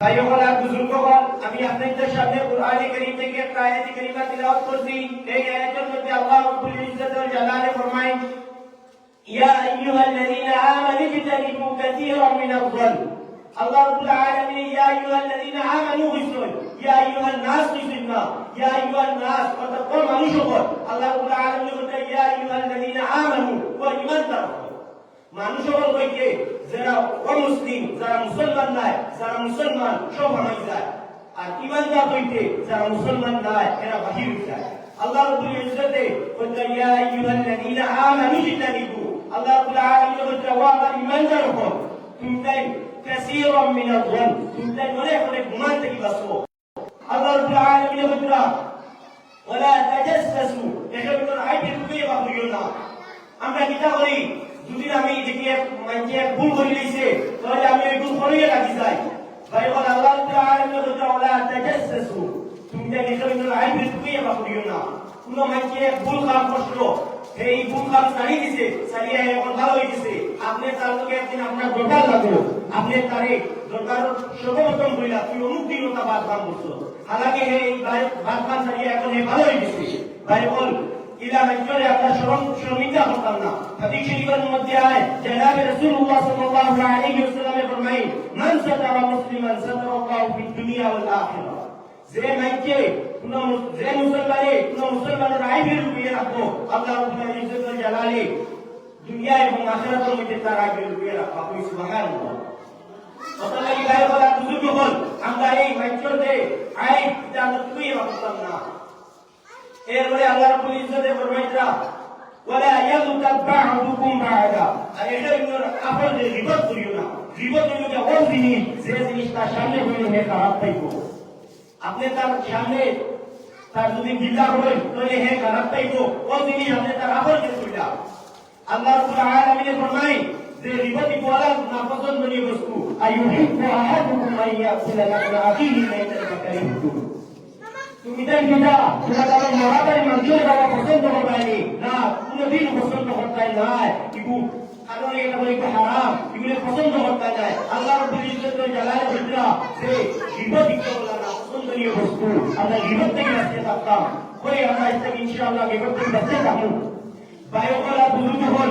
ভাইওয়ালা বুজুর্গগণ আমি আপনাদের সামনে কুরআনে কারীম থেকে একটা আয়াত কারীমা তিলাওয়াত করছি। এই আয়াতের মধ্যে আল্লাহ রাব্বুল ইজ্জত ওয়াল জালালে ফরমায়, ইয়া আইয়ুহাল্লাযীনা আমানু ইজতানিবু কাসীরাম মিনাল-যন্ন আল্লাহ রাব্বুল আলামিন, ইয়া আইয়ুহাল্লাযীনা আমানু বিসুল ইয়া আইয়ুহান নাস বিসুলনা ইয়া আইয়ুহান নাস অর্থাৎ কোন মানুষ হল আল্লাহ রাব্বুল আলামিন বলতে ইয়া আইয়ুহাল্লাযীনা আমানু ওয়া ঈমানদার মানুষ হল কইকে যারা অমুসলিম, যারা মুসলমান নাই, যারা মুসলমান সব হামাই যায়। আর ইমানদার হইতে যারা মুসলমান নাই, এরা বাহির যায়। আল্লাহ রাব্বুল ইজ্জতে কইতা ইয়া আইয়ুহাল্লাযীনা আমানু ইজতানিবু আল্লাহ রাব্বুল আলামিন কইতা ওয়া আমার ইমানদার হও তুমি তাই কাসীরাম মিনাল যন তুমি তাই অনেক অনেক গুনাহ থেকে বাঁচো। আল্লাহ রাব্বুল আলামিন কইতা ওয়ালা তাজাসসু এখানে কোন আইডি ঢুকিয়ে বাহির না। আমরা কিতা করি? যদি আমি ভুল করে লইছে তাহলে আমি ওই ভুল রাখি যাই। ভাই বল আল্লাহ তাআলা বলতে ওলা তাজাসসু তুমি যে এখানে কোন আইবি ঢুকিয়ে বা করিও না। কোন মাইকে ভুল কাম করছ এই ভুল কাম সারি দিছে। সারিয়া এখন ভালো হয়ে গেছে আপনি তার লগে একদিন আপনার দরকার লাগল। আপনি তারে দরকার সর্বপ্রথম কইলা তুই অমুক বাদ কাম করছ হালাকি এই বাদ কাম সারিয়া এখন এই ভালো হয়ে গেছে ভাই বল ইলা মজরে আপনার শরম শর্মিন্দা হতাম না। হাদিস শরীফের মধ্যে আয় জনাব রাসূলুল্লাহ সাল্লাল্লাহু আলাইহি ওয়াসাল্লাম ফরমাই মান সাতারা মুসলিমান সাতারাল্লাহু ফিদ দুনিয়া ওয়াল আখিরাহ যে মাইকে কোন যে মুসলমানে কোন মুসলমানের আইবের রূপে রাখব, আল্লাহ রাব্বুল ইজ্জত ওয়াল দুনিয়া এবং আখিরাতের মধ্যে তার আইবের রূপে রাখব। আপনি সুবহানাল্লাহ। অতএব এই ভাই, বলা বুজুর্গ হল আমরা এই মাইকের যে আইব তুই রাখতাম না। এরপরে আল্লাহ রাব্বুল ইজ্জতে ফরমাইতরা ওয়ালা বা'দুকুম বা'দা। আর এটা ইনোর আপন যে রিবত করিও না। রিবত হইল যে ওই জিনিস, যে জিনিস তার সামনে হইল হে খারাপ পাইব আপনি তার সামনে তার যদি গিল্লা হয় তাহলে হে খারাপ পাইব ওই জিনিস আপনি তার আপন যে কইলা আল্লাহ রাব্বুল আলামিন ফরমাই যে রিবতি বলা না পছন্দনীয় বস্তু, আইয়ুহিব্বু আহাদুকুম আন ইয়াকুলা লাহমা আখিহি মাইতান ফাকারিহতুম তাই বিদা তোমরা তারা মরাতাই মানুষের বাবা পছন্দ করবাইনি না, কোনোদিন পছন্দ করতাই নাই কিন্তু কারণ এটা বলে হারাম, এগুলো পছন্দ করতাই নাই আল্লাহ রব্বুল ইজ্জত জালালে বিপদ দিতে বলা না, পছন্দনীয় বস্তু। আমরা বিপদ থেকে বাঁচতে পারতাম। করে আমরা ইসলাম থেকে বাঁচতে থাকুন বায়ুকলা বুজুর্গ হল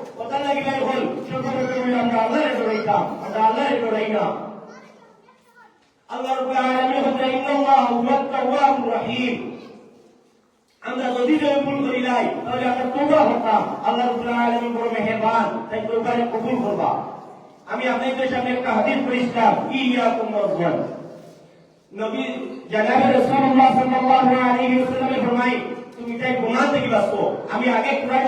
হল সর্বপ্রথম আমরা আল্লাহরে ডরাইতাম আমরা আল্লাহরে ডরাই না আল্লাহ রাব্বুল আলামিন বলতে ইন্নাল্লাহ হুয়াত তাওয়াবুর রহিম আমরা যদি যদি ভুল করি নাই তাহলে আমরা তওবা করতাম আল্লাহ রাব্বুল আলামিন বড় আমি আপনাদের সামনে একটা হাদিস পড়েছিলাম আমি আগে কুরআন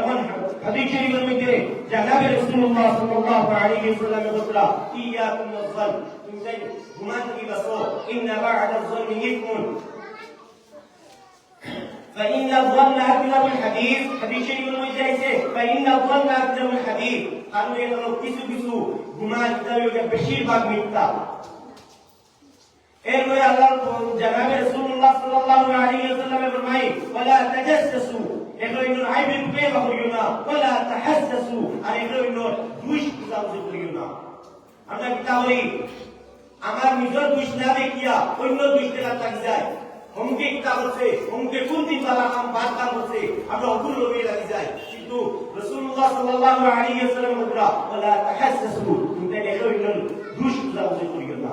এখন হাদিস শরীফের মধ্যে জানাবে রাসূলুল্লাহ সাল্লাল্লাহু আলাইহি ওয়াসাল্লাম বলরা ইয়াকুম ওয়াজ্জাল তুমি তাই গুনাহ থেকে বাঁচো ইন্না বা'দা যন্নি ইথমুন فإن الظن أكذب الحديث حديث شريف المجلسة فإن الظن أكذب الحديث قالوا يا لو كيسو كيسو গুনাহ কিতাবে বেশিরভাগ মিথ্যা এরপরে আল্লাহ জানাবে রাসূলুল্লাহ সাল্লাল্লাহু আলাইহি ওয়াসাল্লাম ফরমাই ওয়ালা তাজাসসু এগুলো ইনোর আইবি রূপে বা করিও না ওয়ালা তাহাসসু আর এগুলো ইনোর দুষ বুঝাবুঝি করিও না আমরা কি তাহলে আমার নিজের দুষ না দেখিয়া অন্য দুষ দেখা থাকি যায় অমুকে কিতা করছে অমুকে কোন দিন বালা কাম বাদ কাম করছে আমরা অকুল লোকে লাগি যায় কিন্তু রাসূলুল্লাহ সাল্লাল্লাহু আলাইহি ওয়াসাল্লাম বলরা ওয়ালা তাহাসসু তুমি দেখো ইনোর দুষ বুঝাবুঝি করিও না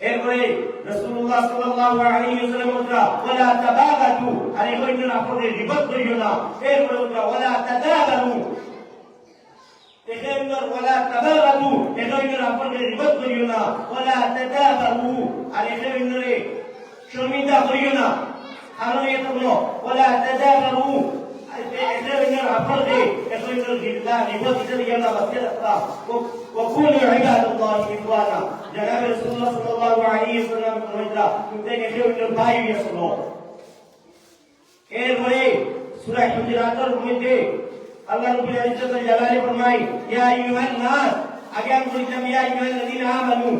এরপরে রাসূলুল্লাহ সাল্লাল্লাহু আলাইহি ওয়াসাল্লাম বলরা ওয়ালা তাবাগাতু আর এগুলো ইনোর আপনাদের রিবত করিও না। এরপরে বলরা ওয়ালা তাদাবারু এখানে ওয়ালা তাবাগাতু এগুলো ইনোর আপনাদের রিবত করিও না। ওয়ালা তাদাবারু আর এখানে ইনোরে শর্মিন্দা করিও না। কারণ এটা হলো, ওয়ালা তাদাবারু এসে ইনার আপর দে এসে ইনার জিল্লা নিবো দিতে ইয়ালা বাসকে রাখতা وكونوا عباد الله إخوانا جناب رسول الله صلى الله عليه وسلم কইতা তুমি এসে ইনার ভাই বিয়াসলো এরপরে সূরা হুজুরাতের মধ্যে আল্লাহ রাব্বুল ইজ্জত জালালে ফরমাই ইয়া আইয়ুহান নাস আগে আমি বলছিলাম ইয়া আইয়ুহাল লাযিনা আমানু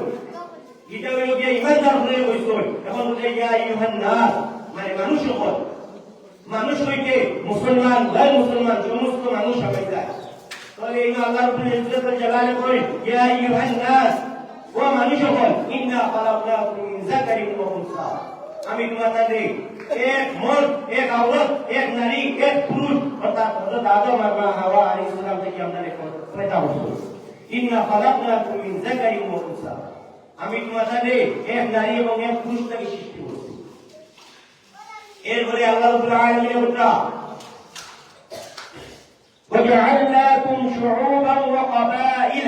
এটা হলো গিয়ে ইমানদার হয়ে বসতো এখন বলছে ইয়া আইয়ুহান নাস মানে মানুষ সকল মানুষ হইতে মুসলমান গায়ের মুসলমান, সমস্ত মানুষ হবে তাহলে এই আল্লাহ রাব্বুল ইজ্জত জালালে কই ইয়া আইয়ুহান নাস, ও মানুষ সকল ইন্না খালাকনাকুম মিন যাকারিন ওয়া উনসা। আমি তোমাদের এক মর্দ এক আওরত এক নারী, এক পুরুষ, অর্থাৎ হযরত আদম আর হাওয়া আলাইহিস সালাম থেকে আমরা পয়দা হয়েছি ইন্না খালাকনাকুম মিন যাকারিন ওয়া উনসা। আমি তোমাদের এক নারী এবং এক পুরুষ থেকে সৃষ্টি করেছি এরপরে আল্লাহ রাব্বুল আলামিন বলতা وجعلناكم شعوبا وقبائل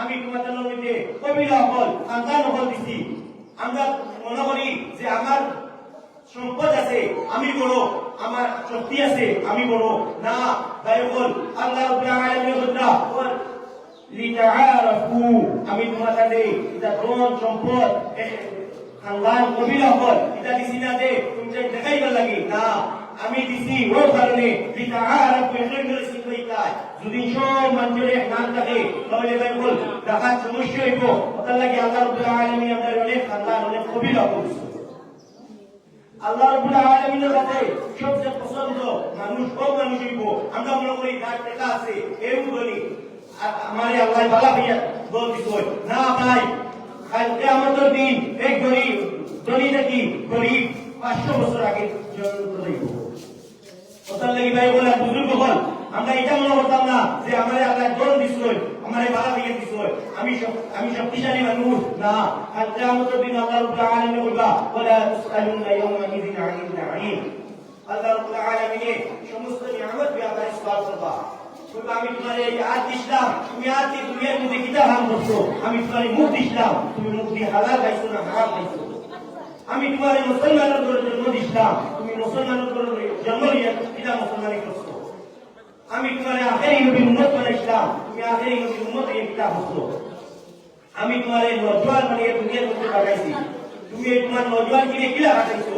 আমি তোমাদের মধ্যে কবিরা হল সন্তান হল দিছি আমরা মনে করি যে আমার সম্পদ আছে আমি বড় আমার শক্তি আছে আমি বড় না তাই বল আল্লাহ রাব্বুল আলামিন বলতা লিতাআরাফু আমি তোমাদের এটা ধন সম্পদ খানদান কবিরা হল এটা দিছি না যে, তুমি দেখাইবার লাগি। না, আমি দিছি ও কারণে যদি সব মানুষের নাম থাকে, তাহলে ভাই বল দেখার সমস্যা হইব। ওটার লাগে আল্লাহ রাব্বুল আলামিন আমাদের অনেক খানদান অনেক কবিরা করছে আল্লাহ রাব্বুল আলামিনের কাছে সবচেয়ে পছন্দ মানুষ কম মানুষ হইব। আমরা মনে করি যার টাকা আছে, এও বলি আমারে আল্লাহ বালা ভাইয়া বল না, ভাই কালকে আমাদের দিন, এই গরিব ধনী নাকি গরিব, পাঁচশো বছর আগে ওটার লাগি ভাই বলে বুজুর্গ হল আমরা এটা মনে করতাম না যে আমার আল্লাহ দল দিছিল আমার বালা ভাইয়া দিছিল আমি আমি শক্তিশালী মানুষ, না। আর কিয়ামতের দিন আল্লাহ আল্লাহ সমস্ত নিয়ামত ব্যাপারে সওয়াল করবা বলবা আমি তোমার এই আজ দিছিলাম। তুমি আজ এই দুনিয়ার মধ্যে কিতা হারাম করছ? আমি তোমার মুখ দিছিলাম। তুমি মুখ দিয়ে হালাল খাইছো না হারাম খাইছো? আমি তোমার এই মুসলমানের করে জন্ম দিছিলাম। তুমি মুসলমানের করে জন্ম নিয়ে পিতা মুসলমানি করছ? আমি তোমার আখেরি নবী উম্মত বানাইছিলাম। তুমি আখেরি নবী উম্মত এই পিতা হচ্ছো আমি তোমার এই নজওয়ান বানিয়ে দুনিয়ার মধ্যে পাঠাইছি। তুমি তোমার নজওয়ান কিনে কিলা পাঠাইছো?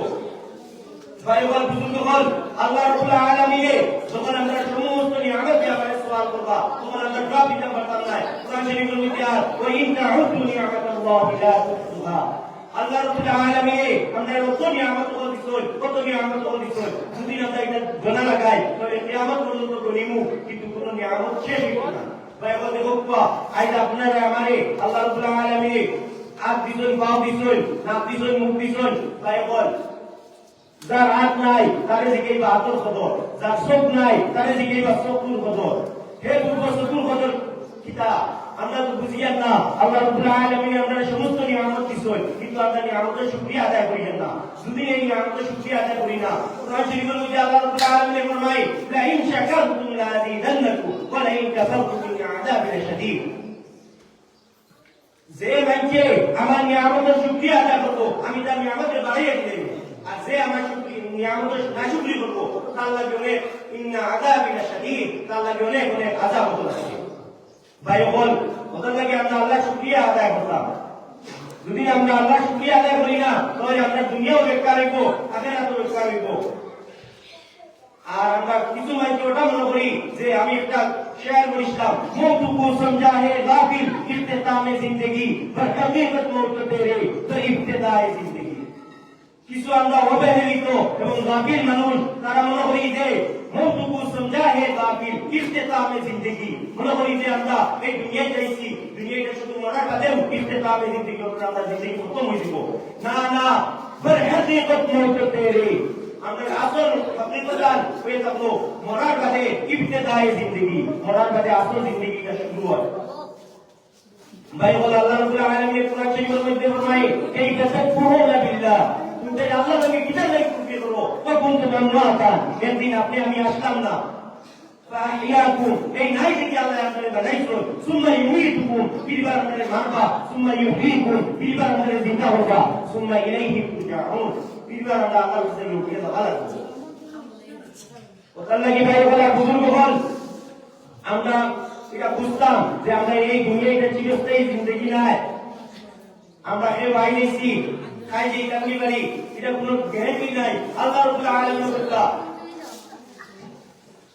ভাই বল বুজুর্গ হল আল্লাহ রাব্বুল আলামিনে যখন আমরা সমস্ত নিয়ামত ব্যাপারে সওয়াল করবা, তখন আমরা জবাব দিতে পারতাম না কোরআন শরীফের মধ্যে আর ওয়া ইন তাউদ্দু নিয়ামাতাল্লাহি লা তুহসুহা আল্লাহ রাব্বুল আলামিনে আমরা কত নিয়ামত ও দিছল কত নিয়ামত ও দিছল যদি আমরা এটা জানা লাগাই তাহলে কিয়ামত পর্যন্ত গনিমু কিন্তু কোনো নিয়ামত শেষ হইব না। ভাই বল দেখো বাবা আজ আপনারা আমারে আল্লাহ রাব্বুল আলামিনে আর দিছল পাও দিছল না দিছল মুখ দিছল ভাই, বল। যার হাত নাই, তারে জিগাইবা হাতর খবর যার চোখ নাই, তারে জিগাইবা চকুর খবর হে পূর্ব চকুর খবর কিতা? আমরা তো বুঝিয়ান না আল্লাহ রাব্বুল আলামিন আমরা সমস্ত নিয়ামত দিছই কিন্তু আমরা নিয়ামতের শুকরিয়া আদায় করি না। যদি এই নিয়ামতের শুকরিয়া আদায় করি না, কোরআন শরীফের মধ্যে আল্লাহ রাব্বুল আলামিন ফরমায় লা ইন শাকারতুম লা আযীদান্নাকুম ওয়া লা ইন কাফারতুম ইন আযাবি লাশাদীদ যে মানুষে আমার নিয়ামতের শুকরিয়া আদায় করব আমি তার নিয়ামতের বাড়িয়ে দিলেন আর যে আমার শুক্রি নিয়ামতের না শুক্রি করব, তার লাগে অনেক ইন্না আজাবি না সাদিদ তার লাগে অনেক অনেক আজাব হতো না ভাই বল, ওদের লাগে আমরা আল্লাহ শুক্রিয়া আদায় করতাম যদি আমরা আল্লাহ শুক্রিয়া আদায় করি না, তাহলে আমরা দুনিয়াও বেকার হইব আগের এত বেকার হইব। আর আমরা কিছু মানুষ ওটা মনে করি যে আমি একটা শেয়ার করেছিলাম, মৌতু কো সমঝা হে গাফিল ইফতেতা মে জিন্দেগি বরকতে মত মৌত তেরে তো ইফতেদা জিন্দেগি। কিছু আমরা অবহেলিত এবং গাফিল মানুষ তারা মনে করি যে মৌটুকু সমজা হে গাফিল ইফতেতামে জিন্দেগি মনে করি যে আমরা এই দুনিয়া যাইছি দুনিয়াতে শুধু মরা কাতে ইফতেতামে জিন্দেগি আমরা জিন্দেগি খতম হয়ে যাব না না ফর হাকিকত মৌটুকু তেরে আমাদের আসল হাকিকতান হয়ে যাব মরা কাতে ইফতেতায়ে জিন্দেগি মরা কাতে আসল জিন্দেগি কা শুরু হয় ভাই বলে আল্লাহ রাব্বুল আলামিন কোরআন শরীফের মধ্যে ফরমায় এই কাছে এদিন আপনি আমি আসতাম না আমরা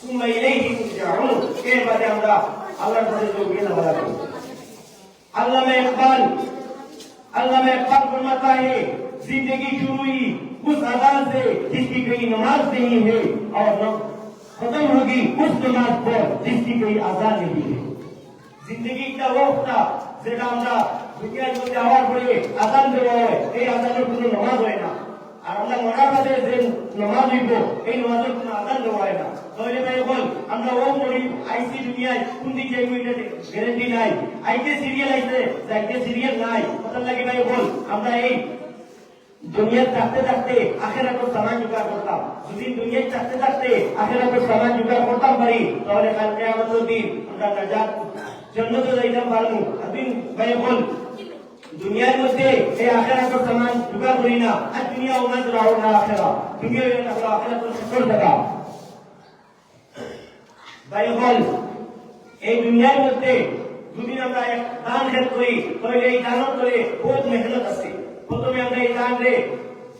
সুম্মা ইলাইহি তুরজাউন এরপরে আমরা আল্লাহর কাছে যোগিয়ে না বলা अल्लाह में इकबाल अल्लाह में इकबाल फरमाता है जिंदगी शुरू हुई उस अजान से जिसकी कोई नमाज नहीं है और न खत्म होगी उस नमाज पर जिसकी कोई आजान नहीं है জিন্দগি একটা ওটা যেটা আমরা দুনিয়ার মধ্যে আওয়াজ পড়ে আজান দেওয়া হয় এই আজানের কোনো নামাজ হয় না আর আমরা মরার যে নামাজ হইব, এই নামাজের কোনো আজান দেওয়া হয় না। তাহলে ভাই বল, আমরা ও পড়ি আইসি দুনিয়ায়, কোন দিক যাইব এটা গ্যারেন্টি নাই। আইতে সিরিয়াল আইছে, যাইতে সিরিয়াল নাই। কথা লাগে ভাই বল, আমরা এই দুনিয়ার থাকতে থাকতে আখেরাতের সামান জোগাড় করতাম। যদি দুনিয়ায় থাকতে থাকতে আখেরাতের সামান জোগাড় করতাম পারি, তাহলে কাল কেয়ামতের দিন আমরা নাজাত জান্নাতে যাইতাম পারব আপনি ভাই বল দুনিয়ার মধ্যে এই আখেরাতের সামান জোগাড় করি না আর দুনিয়া ওমান রাও না আখেরা দুনিয়া হলো আখেরাতের সকল টাকা ভাই বল এই দুনিয়ার মধ্যে যদি আমরা এক দান হেল্প করি তাহলে এই দানের করে বহুত মেহনত আছে প্রথমে আমরা এই দান রে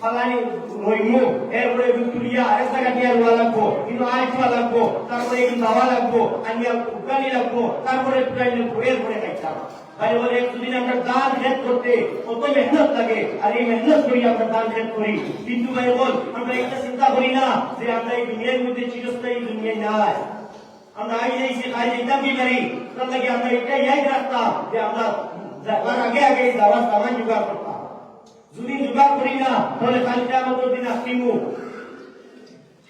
ফালানি রইমু এরপরে ভিক্টোরিয়া এক জায়গা দিয়ে রোয়া লাগবো, কিন্তু আরেকটা লাগবো, তারপরে একটু দাওয়া লাগবো, আনিয়া উগানি লাগবো, তারপরে প্রায় এরপরে খাইতাম। ভাই বলে একদিন আমরা দান হেল্প করতে কত মেহনত লাগে, আর এই মেহনত করি আমরা দান হেল্প করি। কিন্তু ভাই বল, আমরা এটা চিন্তা করি না যে আমরা এই দুনিয়ার মধ্যে চিরস্থায়ী দুনিয়ায় নাই। আমরা আই যাইছি খাই যাইতাম কি পারি তার লাগে আমরা এটাই ইয়াদ রাখতাম যে আমরা যাওয়ার আগে আগে যাওয়ার সামান জোগাড় করতাম। زمین دوبار کرینا بول خالدا مدر دینا خیمو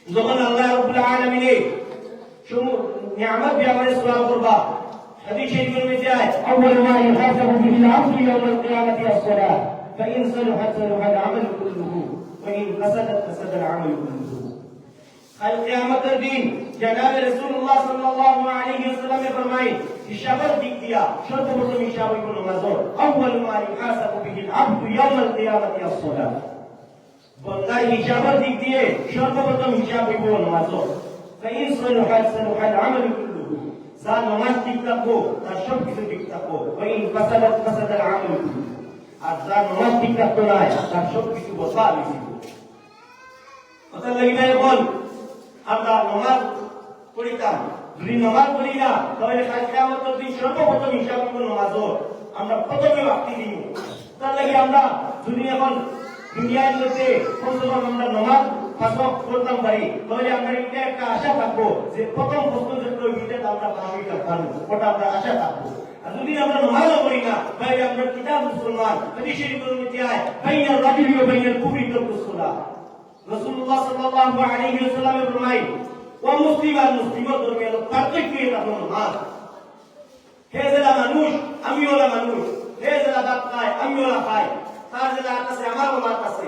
زمان الله رب العالمين شو نعمت بیا مرس و آقربا حدیث شریف رو میزیای اول ما یخاف به دیل يوم القيامة القیامت الصلاة فإن صلحت صلح العمل كله وإن فسدت فسد العمل كله القیامت در دین جناب رسول اللہ صلی اللہ علیہ وسلم فرمائید شبر دیا شرط بردم شاوی کو نمازور أول ما یحاسب به العبد یوم القیامت یا الصلاة. بندہ حجابر دیکھتی ہے شرط بردم شاوی کو نمازو فإن صلح صلح العمل كله؟ سال نماز دیکھتا کو تشب کسی دیکھتا کو وإن فسدت فسد العمل كله. أذان نماز دیکھتا کو نائے تشب کسی بسال کسی کو پتہ لگنا ہے بول আমরা নামাজ পড়িতাম। যদি নামাজ পড়ি না, তাহলে কাল দিন সর্বপ্রথম হিসাব হইব নামাজ আমরা প্রথমে বাকি দিব। তার লাগি আমরা যদি এখন দুনিয়ার মধ্যে প্রথম আমরা নামাজ ফাঁসক করতাম পারি, তাহলে আমরা এটা একটা আশা থাকব যে প্রথম প্রশ্ন যেগুলো ওইটা আমরা পারব পারব ওটা আমরা আশা থাকব। যদি আমরা নামাজও করি না, তাহলে আমরা কিতাব মুসলমান হাদিস শরীফের মধ্যে আয়, বাইনাল রাজুলি ওয়া বাইনাল কুফরি রাসূলুল্লাহ সাল্লাল্লাহু আলাইহি ওয়াসাল্লাম ফরমায় ও মুসলিম আর মুসলিমের দরমিয়ান পার্থক্য এটা হলো নামাজ হে যারা মানুষ, আমি ওলা মানুষ। হে যারা ভাত খায় আমি ওলা খাই তার হাত আছে, আমারও হাত আছে।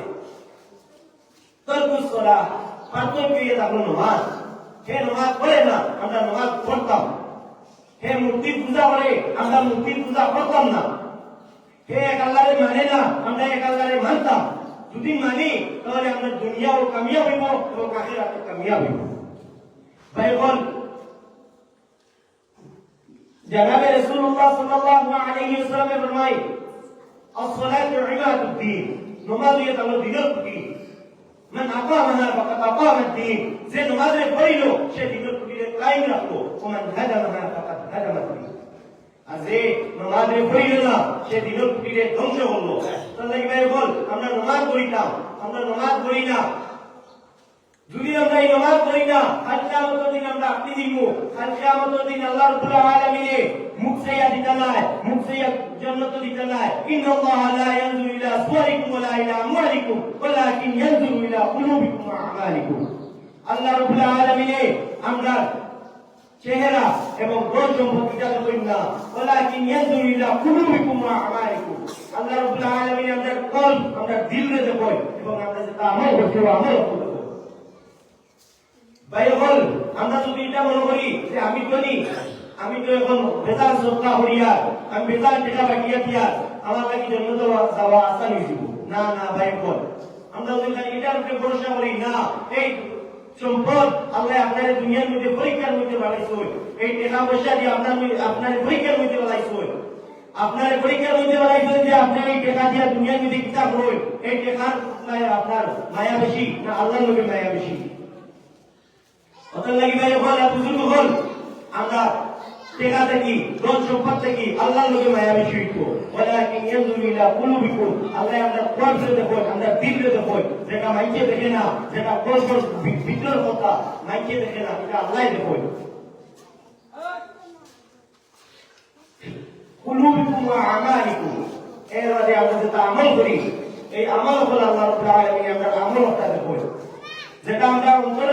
তরকুস করা, পার্থক্য এটা হলো নামাজ। হে নামাজ পড়ে না, আমরা নামাজ পড়তাম। হে মূর্তি পূজা করে, আমরা মূর্তি পূজা করতাম না। হে এক আল্লাহরে মানে না, আমরা এক আল্লাহরে মানতাম। যদি মানি তাহলে আমরা দুনিয়াও কামিয়াব হইব এবং আখিরাতে কামিয়াব হইব ভাই বল জনাবে রাসূলুল্লাহ সাল্লাল্লাহু আলাইহি ওয়াসাল্লাম ফরমায় as-salatu imaduddin নামাজ ইয়া তাহলে দিনের প্রতি من أقامها فقد أقام الدين زي نماذج পড়িল সে দিনের প্রতিরে কায়েম রাখলো ومن هدمها فقد هدم الدين আর যে নামাজে পড়িল না সে দিনের প্রতিরে ধ্বংস করলো কি ভাই বল, আমরা নামাজ পড়িতাম আমরা নামাজ পড়ি না। যদি আমরা এই নামাজ পড়ি না, কাল কিয়ামতের দিন আমরা আপনি দিব। কাল কিয়ামতের দিন আল্লাহ রাব্বুল আলামিনে মুখ সাইয়া দিতে নাই, মুখ সাইয়া জান্নাত দিতে নাই। ইন্নাল্লাহ লা ইয়ানজুরু ইলা সুওয়ারিকুম ওয়া লা ইলা আমওয়ালিকুম ওয়ালাকিন ইয়ানজুরু ইলা কুলুবিকুম ওয়া আমালিকুম। আল্লাহ রাব্বুল আমরা চেহারা এবং আমি ধনী, আমি তো এখন বেতার সত্তা হইয়া আমি বেতার টাকা বাকিয়া দিয়া, আমার জন্য তো যাওয়া আসান হয়েছিল না না, ভাই আমরা যদি এটার উপরে ভরসা করি, না, এই সম্পদ আল্লাহ আপনার দুনিয়ার মধ্যে, পরীক্ষার মধ্যে বানাইছো। এই টাকা পয়সা দিয়ে আপনার আপনার পরীক্ষার মধ্যে বানাইছো। আপনার পরীক্ষার মধ্যে বানাইছো যে আপনি এই টাকা দিয়ে দুনিয়ার মধ্যে কিতাব হই এই টাকার আপনার মায়া বেশি না আল্লাহর লোকের মায়া বেশি? অতএব লাগি ভাই হল বুজুর্গ হল আমরা টেকা থেকে, ধন সম্পদ থেকে আল্লাহর লোকে মায়া বেশি হইতো ওয়ালাকিন ইয়ানজুরু ইলা কুলুবিকুম। আল্লাহ আমরা দেখো আমরা দেখো যেটা মাইকে দেখে না, যেটা কথা, মাইকে দেখে না আল্লাহ দেখো এর আমরা যেটা আমল করি, এই আমল আল্লাহ আমরা আমল দেখো যেটা আমরা অন্তরের মধ্যে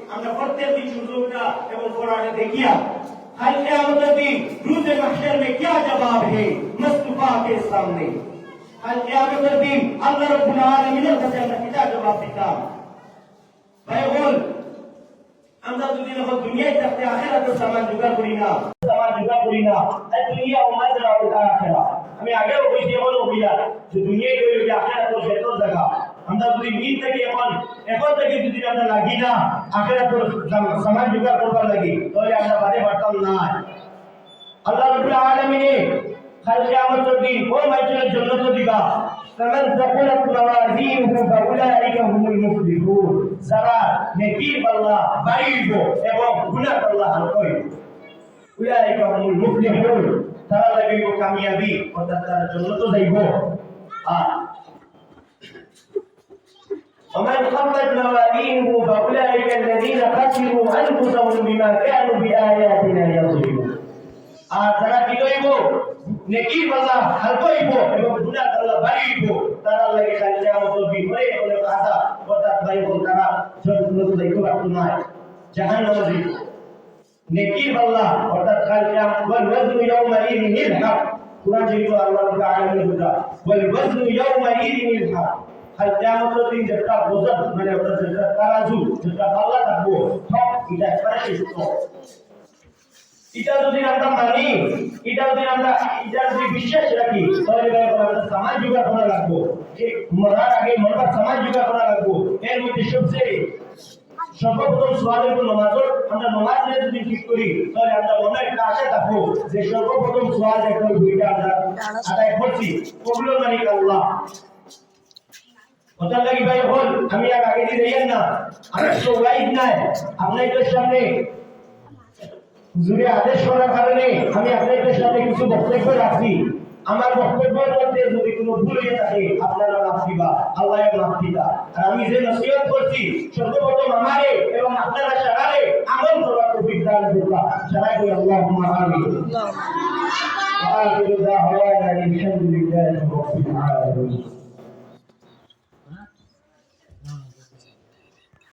আমরা প্রত্যেকটি سورج এবং قرآن دیکھیا ہر قیامت بھی روز محشر میں کیا جواب ہے مصطفیٰ کے سامنے ہر قیامت بھی اللہ رب العالمین কাছে আমরা কিটা জবাব দিতাম? ভাই বল আমরা যদি দুনিয়ায় থাকতে আখেরাতের সামান জোগাড় করি না। সামান জোগাড় করি না তাই দুনিয়া ও মাজরা ও আখেরা আমি আগেও কইছি এখনো কইয়া যে দুনিয়ায় কইল যে আখেরাতের শেতর জায়গা আমরা যদি মিল থেকে এখন এখন থেকে যদি আমরা লাগি না আখেরাতের সামান জোগাড় করবার লাগি তাহলে আমরা বাদে পারতাম না আল্লাহ রাব্বুল আলামিন কাল কিয়ামতের দিন ওই মানুষের জন্য তো দিবা فمن ثقلت موازينه فاولئك هم المفلحون যারা নেকি আল্লাহ বাড়িব এবং গুনাহ আল্লাহ হালকা হইব أولئك هم المفلحون তারা লাগবে কামিয়াবি অর্থাৎ তারা জন্নত যাইব আর ومن خفت موازينه فأولئك الذين خسروا أنفسهم بما كانوا بآياتنا يظلمون আর যারা কি করিব নেকি পাল্লা হালকা হইব এবং গুনাহ পাল্লা বাড়িব তারা লাগে খালি কিয়ামত বিপরে হলে আদা অর্থাৎ ভাই বোন তারা জন্য দেখতে পারতো না জাহান্নামে যাইব নেকি পাল্লা অর্থাৎ খালি কিয়ামত ওয়াল ওয়াজনু ইয়াউমা ইদিনিল হক কুরআন শরীফ আল্লাহ রাব্বুল আলামিন বলে ওয়াল ওয়াজনু ইয়াউমা ইদিনিল হক আর কিয়ামতের দিন যেটা বোঝা মানে ওটা যেটা তারাজু যেটা পাল্লা থাকব সব এটা একবারে সত্য এটা যদি আমরা মানি এটা যদি আমরা এটা যদি বিশ্বাস রাখি তাহলে আমরা সমাজ জোগাড় করা লাগবো যে মরার আগে মরবার সমাজ জোগাড় করা লাগবো এর মধ্যে সবচেয়ে সর্বপ্রথম সোয়াল হলো নমাজর আমরা নমাজ নিয়ে যদি ঠিক করি, তাহলে আমরা মনে একটা আশা থাকব যে সর্বপ্রথম সোয়াল একটা দুইটা আমরা আদায় করছি। ওগুলোর মালিক আল্লাহ। ওটার লাগি ভাই হল, আমি আর আগে দিয়ে যাইয়েন না, আমি তো ওয়াইজ নাই সামনে কিছু বক্তব্য রাখছি। আমার বক্তব্যের মধ্যে যদি কোনো ভুল হয়ে থাকে আপনারা মাফ দিবা আল্লাহ মাফ দিবা আর আমি যে নসিহত করছি সর্বপ্রথম আমারে এবং আপনারা সারারে আমল করার তৌফিক দান করবা সারাই কই আল্লাহুম্মা আমিন وآخر دعوانا الحمد لله رب العالمين